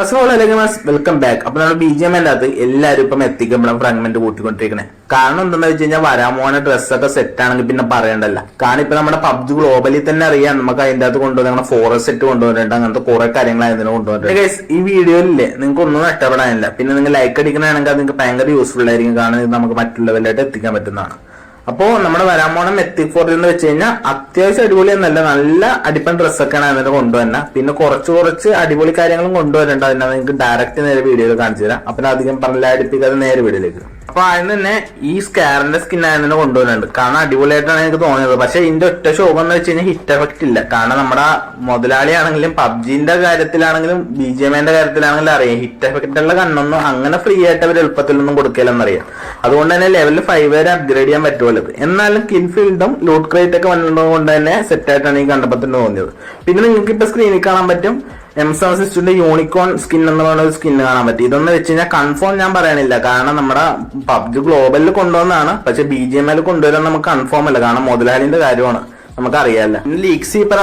First all അല്ലെങ്കിൽ welcome back അപ്പൊ നമ്മുടെ ബി ജി എം അല്ലാത്ത എല്ലാവരും ഇപ്പം എത്തിക്കുമ്പോഴും ഫ്രാഗ്മെന്റ് കൂട്ടിക്കൊണ്ടിരിക്കണേ. കാരണം എന്താണെന്ന് വെച്ച് കഴിഞ്ഞാൽ വരാൻ പോകുന്ന ഡ്രസ്സൊക്കെ സെറ്റ് ആണെങ്കിൽ പിന്നെ പറയണ്ടല്ല. കാരണം ഇപ്പൊ നമ്മുടെ പബ്ജി ഗ്ലോബലി തന്നെ അറിയാം. നമുക്ക് അതിന്റെ അകത്ത് കൊണ്ടുവന്ന നമ്മുടെ ഫോറസ്റ്റ് സെറ്റ് കൊണ്ടുവന്നിട്ടുണ്ട്. അങ്ങനത്തെ കുറെ കാര്യങ്ങൾ അതിന് കൊണ്ടുവന്നിട്ടുണ്ട്. Guys, ഈ വീഡിയോയിലില്ലേ നിങ്ങൾക്ക് ഒന്നും നഷ്ടപ്പെടാനില്ല. പിന്നെ നിങ്ങൾ ലൈക്ക് അടിക്കണമെങ്കിൽ അത് നിങ്ങൾക്ക് ഭയങ്കര യൂസ്ഫുൾ ആയിരിക്കും. കാരണം ഇത് നമുക്ക് മറ്റുള്ളവരിലായിട്ട് എത്തിക്കാൻ പറ്റുന്നതാണ്. അപ്പോ നമ്മുടെ വരാൻ പോണ മെത്തിക് ഫോർട്ടിൽ എന്ന് വെച്ച് കഴിഞ്ഞാൽ അത്യാവശ്യം അടിപൊളി എന്നല്ല നല്ല അടിപ്പൻ ഡ്രസ്സൊക്കെയാണ് അതിന് കൊണ്ടുവരുന്നത് പിന്നെ കുറച്ച് കുറച്ച് അടിപൊളി കാര്യങ്ങളും കൊണ്ടുവരേണ്ട അതിനാ നിങ്ങൾക്ക് ഡയറക്റ്റ് നേരെ വീഡിയോയിൽ കാണിച്ചു തരാം. അപ്പൊ അധികം പറഞ്ഞില്ല അടുപ്പിക്കാതെ നേരെ വീഡിയോയിലേക്ക് അപ്പൊ അതിന് തന്നെ ഈ സ്കാറിന്റെ സ്കിൻ ആയതിനെ കൊണ്ടുവരുന്നുണ്ട് കാരണം അടിപൊളിയായിട്ടാണ് എനിക്ക് തോന്നിയത്. പക്ഷെ ഇതിന്റെ ഒറ്റ ശോഭം എന്ന് വെച്ച് കഴിഞ്ഞാൽ ഹിറ്റ് എഫക്റ്റ് ഇല്ല. കാരണം നമ്മുടെ മുതലാളിയാണെങ്കിലും പബ്ജിന്റെ കാര്യത്തിലാണെങ്കിലും ബി ജി എമ്മിന്റെ കാര്യത്തിലാണെങ്കിലും അറിയാം. ഹിറ്റ് എഫക്റ്റ് ഉള്ള കണ്ണൊന്നും അങ്ങനെ ഫ്രീ ആയിട്ട് അവർ എളുപ്പത്തിലൊന്നും കൊടുക്കില്ലെന്നറിയാം അതുകൊണ്ട് തന്നെ ലെവൽ ഫൈവ് വരെ അപ്ഗ്രേഡ് ചെയ്യാൻ പറ്റുമല്ലോ എന്നാലും കിൻ ഫീൽഡും ലൂട്ട് ക്രേറ്റ് ഒക്കെ വന്നത് കൊണ്ട് തന്നെ സെറ്റ് ആയിട്ടാണ് ഈ കണ്ടപ്പത്തിന് തോന്നിയത്. പിന്നെ നിങ്ങൾക്ക് ഇപ്പൊ സ്ക്രീനിൽ കാണാൻ പറ്റും എം സെവൻ സിക്സ്റ്റിന്റെ യൂണിക്കോൺ സ്കിൻ എന്ന് പറയുന്ന ഒരു സ്കിൻ കാണാൻ പറ്റും. ഇതൊന്ന് വെച്ച് കഴിഞ്ഞാൽ കൺഫേം ഞാൻ പറയണില്ല. കാരണം നമ്മുടെ പബ്ജി ഗ്ലോബലിൽ കൊണ്ടുവന്നാണ്. പക്ഷെ ബി ജി എം എൽ കൊണ്ടുവരാൻ നമുക്ക് കൺഫേം അല്ല. കാരണം മുതലാളിന്റെ കാര്യമാണ്. നമുക്കറിയാല്ല. പിന്നെ ഈ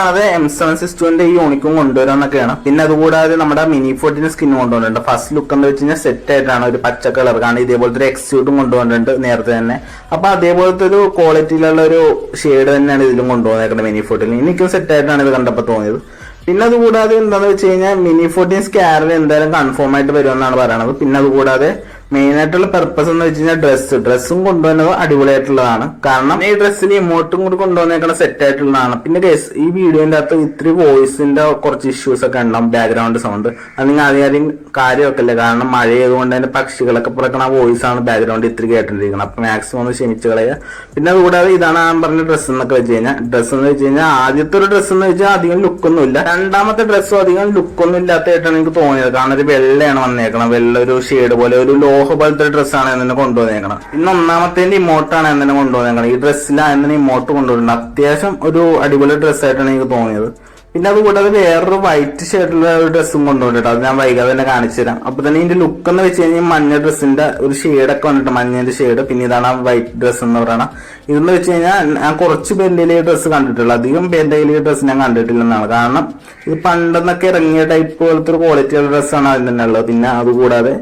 ആണ് എം സെവൻ സിക്സ്റ്റുവിന്റെ ഈ യൂണിക്കും കൊണ്ടുവരാന്നൊക്കെയാണ്. പിന്നെ അതുകൂടാതെ നമ്മുടെ മിനി ഫോർട്ടിന്റെ സ്കിൻ കൊണ്ടുവന്നിട്ടുണ്ട്. ഫസ്റ്റ് ലുക്ക് എന്ന് വെച്ച് കഴിഞ്ഞാൽ സെറ്റ് ആയിട്ടാണ് ഒരു പച്ച കളർ കാരണം ഇതേപോലത്തെ ഒരു എക്സ്യൂട്ടും കൊണ്ടുവന്നിട്ടുണ്ട് നേരത്തെ തന്നെ. അപ്പൊ അതേപോലത്തെ ഒരു ക്വാളിറ്റിയിലുള്ള ഒരു ഷെയ്ഡ് തന്നെയാണ് ഇതിലും കൊണ്ടുവന്നേക്കുന്നത് മിനി ഫോർട്ടിൽ എനിക്കും സെറ്റ് ആയിട്ടാണ് ഇത് കണ്ടപ്പോൾ തോന്നിയത്. പിന്നെ അത് കൂടാതെ എന്താണെന്ന് വെച്ച് കഴിഞ്ഞാൽ മിനി ഫോർട്ടീൻ സ്കാറിൽ എന്തായാലും കൺഫേം ആയിട്ട് വരുമെന്നാണ് പറയണത്. പിന്നെ അതുകൂടാതെ മെയിൻ ആയിട്ടുള്ള പെർപ്പസ് എന്ന് വെച്ച് കഴിഞ്ഞാൽ ഡ്രസ്സ് ഡ്രസ്സും കൊണ്ടുവന്നത് അടിപൊളിയായിട്ടുള്ളതാണ്. കാരണം ഈ ഡ്രസ്സിന് ഇമോട്ടും കൂടി കൊണ്ടുവന്നേക്കണ സെറ്റ് ആയിട്ടുള്ളതാണ്. പിന്നെ ഗസ് ഈ വീഡിയോന്റെ അകത്ത് ഇത്തിരി വോയിസിന്റെ കുറച്ച് ഇഷ്യൂസ് ഒക്കെ ഉണ്ടാവും ബാക്ക്ഗ്രൗണ്ട് സൗണ്ട് അത് നിങ്ങൾ ആദ്യം കാര്യമൊക്കെ അല്ലേ കാരണം മഴ ആയതുകൊണ്ട് തന്നെ പക്ഷികളൊക്കെ പുറക്കണ വോയിസ് ആണ് ബാക്ക്ഗ്രൗണ്ട് ഇത്തിരി കേട്ടിരിക്കുന്നത് അപ്പൊ മാക്സിമം ഒന്ന് ക്ഷമിച്ചു കളയുക. പിന്നെ അതുകൂടാതെ ഇതാണ് ഞാൻ പറഞ്ഞ ഡ്രസ്സ് എന്നൊക്കെ വെച്ച് കഴിഞ്ഞാൽ. ഡ്രസ്സ് എന്ന് വെച്ച് കഴിഞ്ഞാൽ ആദ്യത്തെ ഒരു ഡ്രസ്സ് എന്ന് വെച്ചാൽ അധികം ലുക്കൊന്നും ഇല്ല. രണ്ടാമത്തെ ഡ്രസ്സും അധികം ലുക്കൊന്നും ഇല്ലാത്തതായിട്ടാണ് എനിക്ക് തോന്നിയത്. കാരണം ഒരു വെള്ളയാണ് വന്നേക്കണം വെള്ള ഒരു ഷെയ്ഡ് പോലെ ഒരു ലോഹ പോലത്തെ ഡ്രസ്സാണ് എന്നെ കൊണ്ടുവന്നേക്കണം പിന്നെ ഒന്നാമത്തേന്റെ ഇമോട്ടാണ് എന്നെ കൊണ്ടുവന്നേക്കണം ഈ ഡ്രസ്സിലാണ് എന്നെ ഇമോട്ട് കൊണ്ടുവരുന്നത് അത്യാവശ്യം ഒരു അടിപൊളി ഡ്രസ്സായിട്ടാണ് എനിക്ക് തോന്നിയത്. പിന്നെ അതുകൂടാതെ വേറൊരു വൈറ്റ് ഷെയ്ഡിലുള്ള ഒരു ഡ്രസ്സും കൊണ്ടുവന്നിട്ട് അത് ഞാൻ വൈകാതെ തന്നെ കാണിച്ചു തരാം. അപ്പൊ തന്നെ ഇതിന്റെ ലുക്ക് എന്ന് വെച്ച് കഴിഞ്ഞാൽ മഞ്ഞ ഡ്രസ്സിന്റെ ഒരു ഷെയ്ഡൊക്കെ വന്നിട്ട് മഞ്ഞന്റെ ഷെയ്ഡ് പിന്നെ ഇതാണ് വൈറ്റ് ഡ്രസ്സ് എന്ന് പറയുന്നത് ഇതെന്ന് വെച്ച് കഴിഞ്ഞാൽ ഞാൻ കുറച്ച് പേരുടെ ഡ്രസ്സ് കണ്ടിട്ടുള്ളൂ. അധികം പേരുടെ ഡ്രസ്സ് ഞാൻ കണ്ടിട്ടില്ലെന്നാണ്. കാരണം ഇത് പണ്ടെന്നൊക്കെ ഇറങ്ങിയ ടൈപ്പ് പോലത്തെ ഒരു ക്വാളിറ്റിയുള്ള ഡ്രസ്സാണ് അതിൽ തന്നെ ഉള്ളത് പിന്നെ അതുകൂടാതെ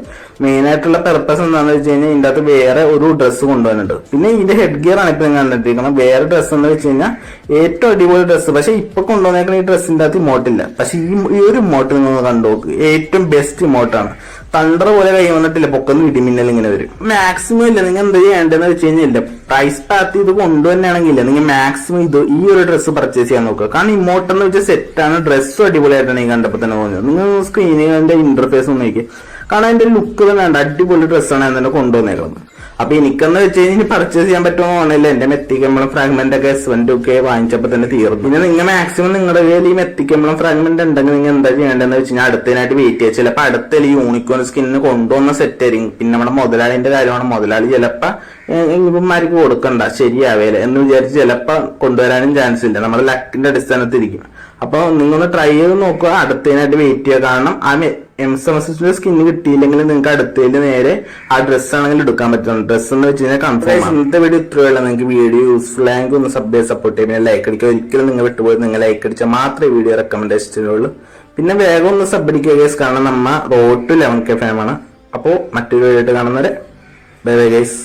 മെയിൻ ആയിട്ടുള്ള പെർപ്പസ് എന്താണെന്ന് വെച്ച് കഴിഞ്ഞാൽ ഇതിന്റെ അകത്ത് വേറെ ഒരു ഡ്രസ്സ് കൊണ്ടുവന്നിട്ടുണ്ട് പിന്നെ ഇതിന്റെ ഹെഡ് ഗിയർ ആണ് ഇപ്പം കണ്ടിരിക്കുന്നത് വേറെ ഡ്രസ്സ് എന്ന് വെച്ച് കഴിഞ്ഞാൽ ഏറ്റവും അടിപൊളി ഡ്രസ്സ് പക്ഷെ ഇപ്പൊ കൊണ്ടുവന്നേക്കുന്ന ഈ ഡ്രസ്സിന്റെ അകത്ത് ഇമോട്ടില്ല പക്ഷെ ഈ ഒരു ഇമോട്ട് നിങ്ങൾ കണ്ടു നോക്ക്. ഏറ്റവും ബെസ്റ്റ് ഇമോട്ടാണ് തണ്ടർ പോലെ കൈ വന്നിട്ടില്ല. പൊക്കൊന്നും ഇടിമിന്നൽ ഇങ്ങനെ വരും. മാക്സിമം ഇല്ല. നിങ്ങൾ എന്ത് ചെയ്യേണ്ടതെന്ന് വെച്ച് കഴിഞ്ഞാൽ ഇല്ല. പ്രൈസ് പാത്ത് ഇത് കൊണ്ടുതന്നെയാണെങ്കിൽ നിങ്ങൾ മാക്സിമം ഇത് ഈ ഒരു ഡ്രസ്സ് പർച്ചേസ് ചെയ്യാൻ നോക്കുക. കാരണം ഇമോട്ട് എന്ന് വെച്ചാൽ സെറ്റാണ് ഡ്രസ്സും അടിപൊളിയായിട്ടാണ് ഈ കണ്ടപ്പോൾ തന്നെ തോന്നിയത്. നിങ്ങൾ സ്ക്രീനിന്റെ ഇന്റർഫേസ് ഒന്ന് നോക്കി കാരണം അതിന്റെ ലുക്ക് വേണ്ട. അടിപൊളി ഡ്രസ്സാണ് എന്നെ കൊണ്ടുവന്നേക്കുന്നത് അപ്പൊ എനിക്കെന്ന് വെച്ച് കഴിഞ്ഞാൽ ഇനി പർച്ചേസ് ചെയ്യാൻ പറ്റുമോ ആണല്ലോ എന്റെ മെത്തിക്കമ്പളം ഫ്രാഗ്മെന്റ് ഒക്കെ എസ് വൺ ഒക്കെ വാങ്ങിച്ചപ്പോ തന്നെ തീർന്നു. പിന്നെ നിങ്ങൾ മാക്സിമം നിങ്ങളുടെ കയ്യിൽ ഈ മെത്തിക്കമ്പളം ഫ്രാഗ്മെന്റ് ഉണ്ടെങ്കിൽ നിങ്ങൾ എന്താ ചെയ്യേണ്ടതെന്ന് വെച്ച് കഴിഞ്ഞാൽ അടുത്തതിനായിട്ട് വെയിറ്റ് ചെയ്യുക ചിലപ്പോൾ അടുത്ത ഈ യൂണിക്കോൺ സ്കിന്നിന് കൊണ്ടുവന്ന സെറ്റ് ആയിരിക്കും. പിന്നെ നമ്മുടെ മുതലാളിന്റെ കാര്യമാണ് മുതലാളി ചിലപ്പോ ഇവന്മാർക്ക് കൊടുക്കണ്ട. ശരിയാവേല എന്ന് വിചാരിച്ച് ചിലപ്പോ കൊണ്ടുവരാനും ചാൻസ് ഇല്ല. നമ്മുടെ ലക്കിന്റെ അടിസ്ഥാനത്തിരിക്കും അപ്പൊ നിങ്ങൾ ട്രൈ ചെയ്ത് നോക്കുക. അടുത്തതിനായിട്ട് വെയിറ്റ് ചെയ്യുക. കാരണം ആ എം എസ് എം എസ് സ്കിന്ന് കിട്ടിയില്ലെങ്കിൽ നിങ്ങൾക്ക് അടുത്തതിൽ നേരെ ആ ഡ്രസ്സ് ആണെങ്കിൽ എടുക്കാൻ പറ്റും ഡ്രസ്സ് എന്ന് വെച്ച് കഴിഞ്ഞാൽ കൺഫേം ഇന്നത്തെ വീഡിയോ ഇത്രയുള്ള നിങ്ങൾക്ക് വീഡിയോ യൂസ്ഫുൾ ആയെങ്കിൽ ഒന്ന് സബ്ബേ സപ്പോർട്ട് ചെയ്യുക ലൈക്ക് അടിക്കുക. ഒരിക്കലും നിങ്ങൾ വിട്ടുപോയി നിങ്ങൾ ലൈക്ക് അടിച്ചാൽ മാത്രമേ വീഡിയോ റെക്കമെൻഡേഷൻ ചെയ്യുള്ളൂ പിന്നെ വേഗം ഒന്ന് സബ് അടിക്കുക ഗൈസ് കാരണം നമ്മ റോഡ് ടു ലെവൻ കെ ഫാമാണ് അപ്പോൾ മറ്റൊരു വീഡിയോ ആയിട്ട് കാണുന്നവരെ ബൈ ബൈ ഗൈസ്